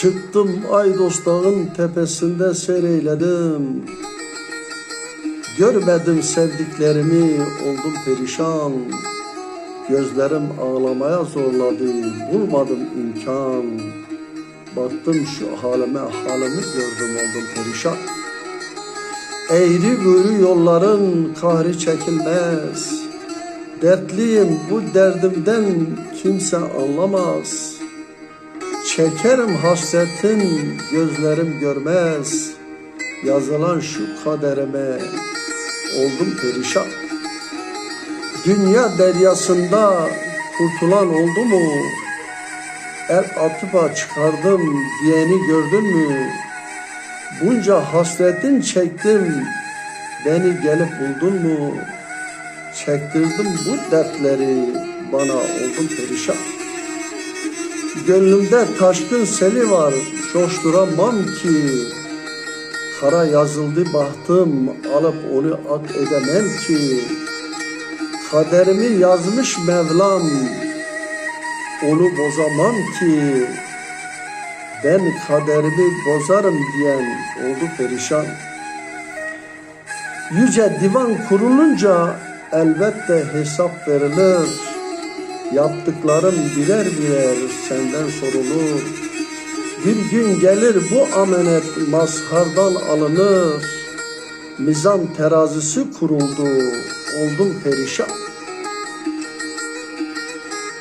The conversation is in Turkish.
Çıktım Aydos dağın tepesinde seyreyledim. Görmedim sevdiklerimi, oldum perişan. Gözlerim ağlamaya zorladı, bulmadım imkan. Baktım şu halime, halimi gördüm, oldum perişan. Eğri büğrü yolların kahri çekilmez. Dertliyim bu derdimden kimse anlamaz. Çekerim hasretin gözlerim görmez. Yazılan şu kaderime oldum perişan. Dünya deryasında kurtulan oldu mu? El atıpa çıkardım diyeni gördün mü? Bunca hasretin çektim beni gelip buldun mu? Çektirdim bu dertleri bana oldum perişan. Gönlümde taşkın seli var coşturamam ki. Kara yazıldı bahtım alıp onu ak edemem ki. Kaderimi yazmış Mevlam onu bozamam ki. Ben kaderimi bozarım diyen oldu perişan. Yüce divan kurulunca elbette hesap verilir Yaptıklarım birer birer senden sorulur. Bir gün gelir bu amenet mazhardan alınır. Mizan terazisi kuruldu, oldum perişan.